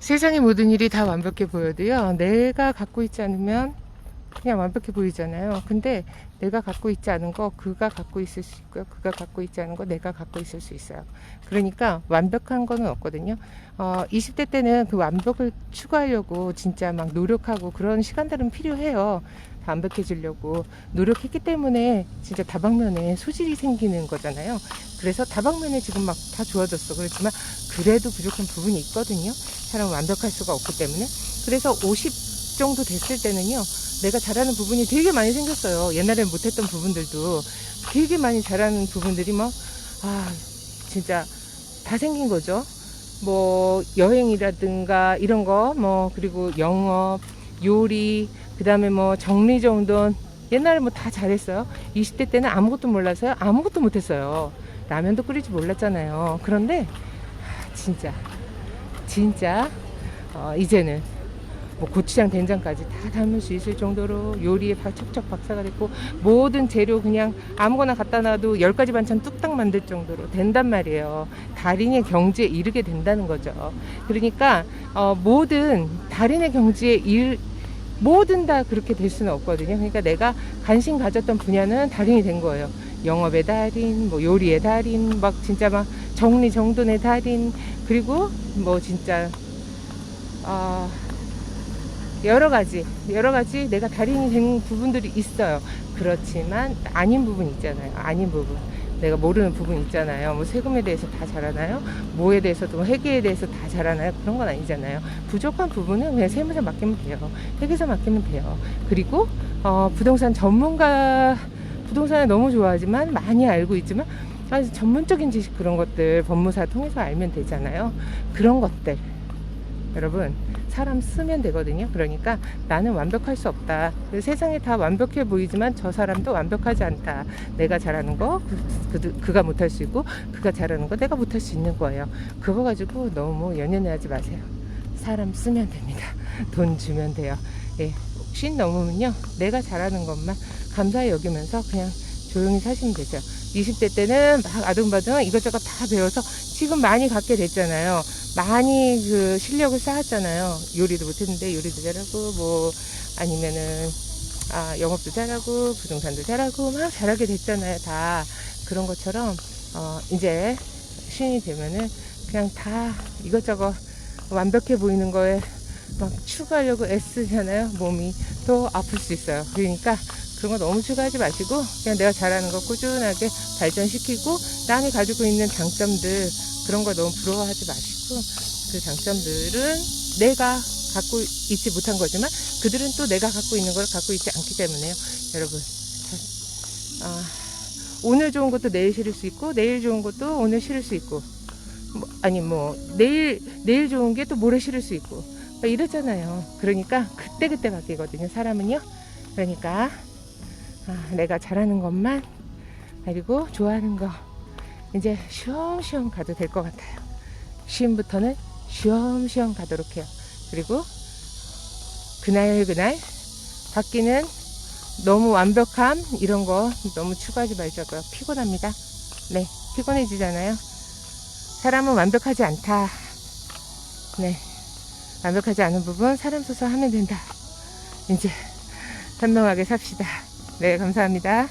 세상의 모든 일이 다 완벽해 보여도요. 내가 갖고 있지 않으면 그냥 완벽해 보이잖아요. 근데 내가 갖고 있지 않은 거 그가 갖고 있을 수 있고요. 그가 갖고 있지 않은 거 내가 갖고 있을 수 있어요. 그러니까 완벽한 거는 없거든요. 어, 20대 때는 그 완벽을 추구하려고 진짜 막 노력하고 그런 시간들은 필요해요. 다 완벽해지려고 노력했기 때문에 진짜 다방면에 소질이 생기는 거잖아요. 그래서 다방면에 지금 막 다 좋아졌어. 그렇지만 그래도 부족한 부분이 있거든요. 사람은 완벽할 수가 없기 때문에. 그래서 50 정도 됐을 때는요. 내가 잘하는 부분이 되게 많이 생겼어요. 옛날엔 못했던 부분들도 되게 많이 잘하는 부분들이 막, 아, 진짜 다 생긴 거죠. 뭐, 여행이라든가 이런 거, 뭐, 그리고 영업, 요리, 그 다음에 뭐, 정리정돈. 옛날에 뭐 다 잘했어요. 20대 때는 아무것도 몰라서요. 아무것도 못했어요. 라면도 끓일 줄 몰랐잖아요. 그런데, 아, 진짜, 진짜, 어, 이제는 뭐 고추장 된장까지 다 담을 수 있을 정도로 요리에 바- 척척 박사가 됐고 모든 재료 그냥 아무거나 갖다 놔도 열 가지 반찬 뚝딱 만들 정도로 된단 말이에요. 달인의 경지에 이르게 된다는 거죠. 그러니까 어, 모든 달인의 경지에 일 뭐든 다 그렇게 될 수는 없거든요. 그러니까 내가 관심 가졌던 분야는 달인이 된 거예요. 영업의 달인, 뭐 요리의 달인, 막 진짜 막 정리 정돈의 달인, 그리고 뭐 진짜 아 여러 가지, 여러 가지 내가 달인이 된 부분들이 있어요. 그렇지만 아닌 부분 있잖아요. 아닌 부분. 내가 모르는 부분 있잖아요. 뭐 세금에 대해서 다 잘하나요? 뭐에 대해서도 뭐 회계에 대해서 다 잘하나요? 그런 건 아니잖아요. 부족한 부분은 그냥 세무사 맡기면 돼요. 회계사 맡기면 돼요. 그리고 어, 부동산 전문가 부동산을 너무 좋아하지만 많이 알고 있지만 아주 전문적인 지식 그런 것들 법무사 통해서 알면 되잖아요. 그런 것들 여러분 사람 쓰면 되거든요. 그러니까 나는 완벽할 수 없다. 그 세상에 다 완벽해 보이지만 저 사람도 완벽하지 않다. 내가 잘하는 거 그, 그, 그가 못할 수 있고 그가 잘하는 거 내가 못할 수 있는 거예요. 그거 가지고 너무 연연해하지 마세요. 사람 쓰면 됩니다. 돈 주면 돼요. 예, 혹시 넘으면요 내가 잘하는 것만 감사히 여기면서 그냥 조용히 사시면 되죠. 20대 때는 막 아둥바둥 이것저것 다 배워서 지금 많이 갖게 됐잖아요. 많이 그 실력을 쌓았잖아요. 요리도 못했는데 요리도 잘하고 뭐 아니면은 아 영업도 잘하고 부동산도 잘하고 막 잘하게 됐잖아요. 다 그런 것처럼 어 이제 신이 되면은 그냥 다 이것저것 완벽해 보이는 거에 막 추구하려고 애쓰잖아요. 몸이 또 아플 수 있어요. 그러니까 그런 거 너무 추구하지 마시고 그냥 내가 잘하는 거 꾸준하게 발전시키고 남이 가지고 있는 장점들 그런 거 너무 부러워하지 마시고 그 장점들은 내가 갖고 있지 못한 거지만 그들은 또 내가 갖고 있는 걸 갖고 있지 않기 때문에요. 여러분 아, 오늘 좋은 것도 내일 싫을 수 있고 내일 좋은 것도 오늘 싫을 수 있고 뭐, 아니 뭐 내일 내일 좋은 게 또 모레 싫을 수 있고 막 이러잖아요. 그러니까 그때 그때 바뀌거든요. 사람은요. 그러니까 아, 내가 잘하는 것만 그리고 좋아하는 거 이제 쉬엄쉬엄 가도 될 것 같아요. 시험부터는 쉬엄쉬엄 가도록 해요. 그리고 그날 그날 바뀌는 너무 완벽함 이런 거 너무 추구하지 말자고요. 피곤합니다. 네, 피곤해지잖아요. 사람은 완벽하지 않다. 네, 완벽하지 않은 부분 사람 써서 하면 된다. 이제 현명하게 삽시다. 네, 감사합니다.